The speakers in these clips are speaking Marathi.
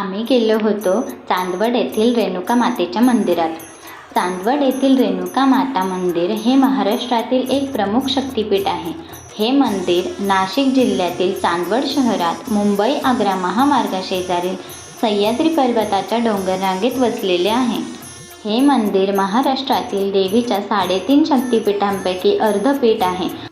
आम्ही गेलो होतो चांदवड येथील रेणुका मातेच्या मंदिरात. चांदवड येथील रेणुका माता मंदिर हे महाराष्ट्रातील एक प्रमुख शक्तिपीठ आहे. हे मंदिर नाशिक जिल्ह्यातील चांदवड शहरात मुंबई आग्रा महामार्गाशेजारील सह्याद्री पर्वताच्या डोंगररांगेत वसलेले आहे. हे मंदिर महाराष्ट्रातील देवीच्या साडेतीन शक्तिपीठांपैकी अर्धपीठ आहे.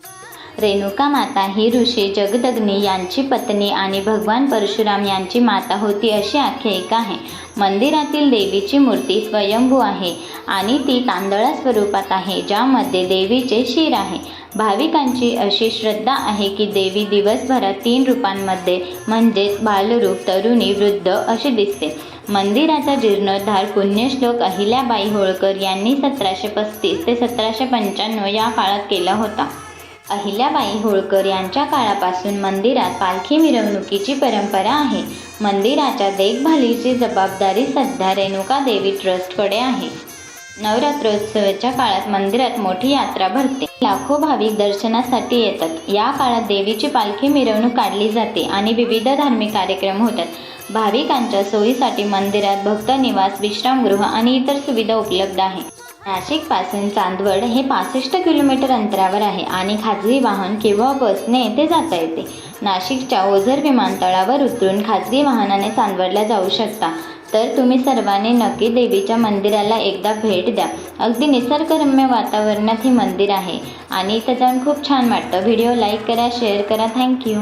रेणुका माता ही ऋषी जगदग्नी यांची पत्नी आणि भगवान परशुराम यांची माता होती अशी आख्यायिका आहे. मंदिरातील देवीची मूर्ती स्वयंभू आहे आणि ती तांदळा स्वरूपात आहे ज्यामध्ये देवीचे शिर आहे. भाविकांची अशी श्रद्धा आहे की देवी दिवसभरात तीन रूपांमध्ये म्हणजेच बालरूप तरुणी वृद्ध अशी दिसते. मंदिराचा जीर्णोद्धार पुण्यश्लोक अहिल्याबाई होळकर यांनी सतराशे पस्तीस ते सतराशे पंच्याण्णव या काळात केला होता. अहिल्याबाई होळकर यांच्या काळापासून मंदिरात पालखी मिरवणुकीची परंपरा आहे. मंदिराच्या देखभालीची जबाबदारी सध्या रेणुका देवी ट्रस्टकडे आहे. नवरात्रोत्सवाच्या काळात मंदिरात मोठी यात्रा भरते. लाखो भाविक दर्शनासाठी येतात. या काळात देवीची पालखी मिरवणूक काढली जाते आणि विविध धार्मिक कार्यक्रम होतात. भाविकांच्या सोयीसाठी मंदिरात भक्त निवास विश्रामगृह आणि इतर सुविधा उपलब्ध आहे. नाशिकपासून चांदवड हे पासष्ट किलोमीटर अंतरावर आहे आणि खाजगी वाहन किंवा बसने येथे जाता येते. नाशिकच्या ओझर विमानतळावर उतरून खाजगी वाहनाने चांदवडला जाऊ शकता. तर तुम्ही सर्वांनी नक्की देवीच्या मंदिराला एकदा भेट द्या. अगदी निसर्गरम्य वातावरणात हे मंदिर आहे आणि इथं जाऊन खूप छान वाटतं. व्हिडिओ लाईक करा शेअर करा. Thank you